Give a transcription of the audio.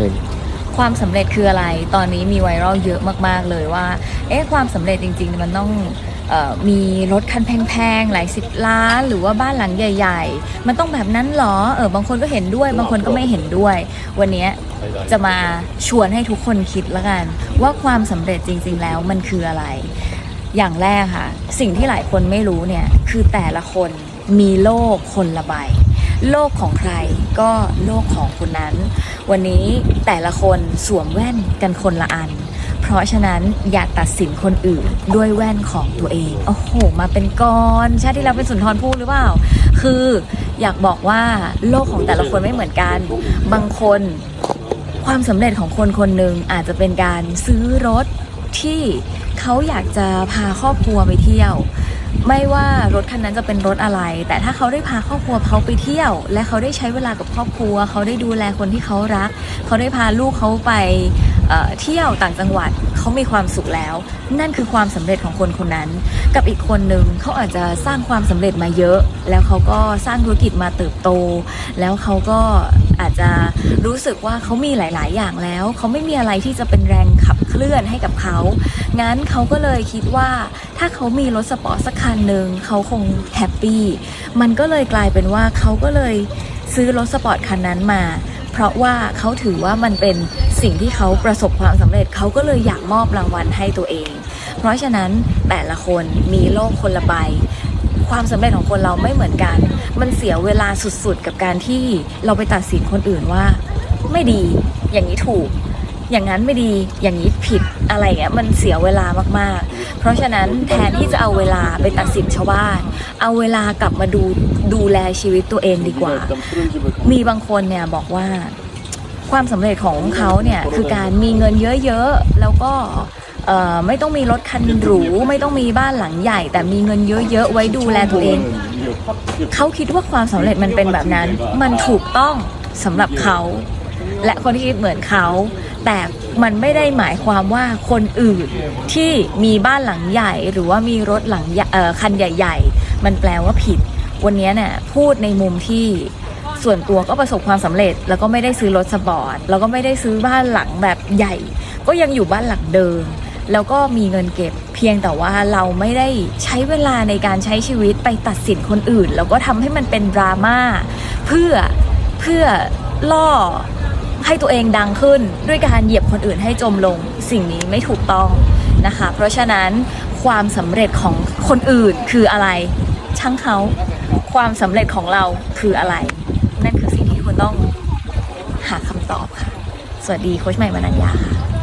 เลยความสำเร็จคืออะไร ตอนนี้มีไวรัลเยอะมากๆเลยว่า เอ๊ะ ความสำเร็จจริง ๆ มันต้องออมีรถคันแพงๆ หลายสิบล้าน หรือว่าบ้านหลังใหญ่ ๆ มันต้องแบบนั้นเหรอ เออ บางคนก็เห็นด้วย บางคนก็ไม่เห็นด้วย วันนี้จะมาชวนให้ทุกคนคิดล้วกัน ว่าความสำเร็จจริง ๆ แล้วมันคืออะไร อย่างแรกค่ะ สิ่งที่หลายคนไม่รู้เนี่ย คือแต่ละคนมีโลกคนละใบ โลกของใครก็โลกของคนนั้น วันนี้แต่ละคนสวมแว่นกันคนละอัน เพราะฉะนั้นอย่าตัดสินคนอื่นด้วยแว่นของตัวเอง โอ้โห มาเป็นกรชาติที่แล้วเป็นสุนทรภู่หรือเปล่า คืออยากบอกว่าโลกของแต่ละคนไม่เหมือนกัน บางคนความสำเร็จของคนคนหนึ่งอาจจะเป็นการซื้อรถที่เขาอยากจะพาครอบครัวไปเที่ยว ไม่ว่ารถคันนั้นจะเป็นรถอะไร แต่ถ้าเขาได้พาครอบครัวเขาไปเที่ยว และเขาได้ใช้เวลากับครอบครัว เขาได้ดูแลคนที่เขารัก เขาได้พาลูกเขาไป เที่ยวต่างจังหวัดเขามีความสุขแล้ว นั่นคือความสำเร็จของคนคนนั้น กับอีกคนหนึ่งเขาอาจจะสร้างความสำเร็จมาเยอะ แล้วเขาก็สร้างธุรกิจมาเติบโต แล้วเขาก็อาจจะรู้สึกว่าเขามีหลาย ๆ อย่างแล้วเขาไม่มีอะไรที่จะเป็นแรงขับเคลื่อนให้กับเขางั้นเขาก็เลยคิดว่าถ้าเขามีรถสปอร์ตสักคันหนึ่งเขาคงแฮปปี้มันก็เลยกลายเป็นว่าเขาก็เลยซื้อรถสปอร์ตคันนั้นมา เพราะว่าเขาถือว่ามันเป็น สิ่งที่เขาประสบความสำเร็จเขาก็เลยอยากมอบรางวัลให้ตัวเอง เพราะฉะนั้นแต่ละคนมีโลกคนละใบความสำเร็จของคนเราไม่เหมือนกัน มันเสียเวลาสุดๆ กับการที่เราไปตัดสินคนอื่นว่า ไม่ดี อย่างนี้ถูก อย่างนั้นไม่ดี อย่างนี้ผิด อะไรเงี้ย มันเสียเวลามากๆ เพราะฉะนั้นแทนที่จะเอาเวลาไปตัดสินชาวบ้าน เอาเวลากลับมาดูดูแลชีวิตตัวเองดีกว่า มีบางคนเนี่ยบอกว่า ความสำเร็จของเขาเนี่ยคือการมีเงินเยอะๆ แล้วก็ไม่ต้องมีรถคันหรู ไม่ต้องมีบ้านหลังใหญ่ แต่มีเงินเยอะๆ ไว้ดูแลตัวเอง เขาคิดว่าความสำเร็จมันเป็นแบบนั้น มันถูกต้องสำหรับเขา และคนที่คิดเหมือนเขา แต่มันไม่ได้หมายความว่าคนอื่นที่มีบ้านหลังใหญ่ หรือว่ามีรถหลังคันใหญ่ ๆ มันแปลว่าผิด วันนี้เนี่ยพูดในมุมที่ ส่วนตัวก็ประสบความสำเร็จ แล้วก็ไม่ได้ซื้อรถสปอร์ตแล้วก็ไม่ได้ซื้อบ้านหลังแบบใหญ่ ก็ยังอยู่บ้านหลังเดิม แล้วก็มีเงินเก็บ เพียงแต่ว่าเราไม่ได้ใช้เวลาในการใช้ชีวิตไปตัดสินคนอื่น แล้วก็ทำให้มันเป็นดราม่าเพื่อเพื่อล่อให้ตัวเองดังขึ้นด้วยการเหยียบคนอื่นให้จมลงสิ่งนี้ไม่ถูกต้องนะคะ เพราะฉะนั้นความสำเร็จของคนอื่นคืออะไร ช่างเขา ความสำเร็จของเราคืออะไร ต้องหาคำตอบค่ะ สวัสดีโค้ชใหม่มานัญญาค่ะ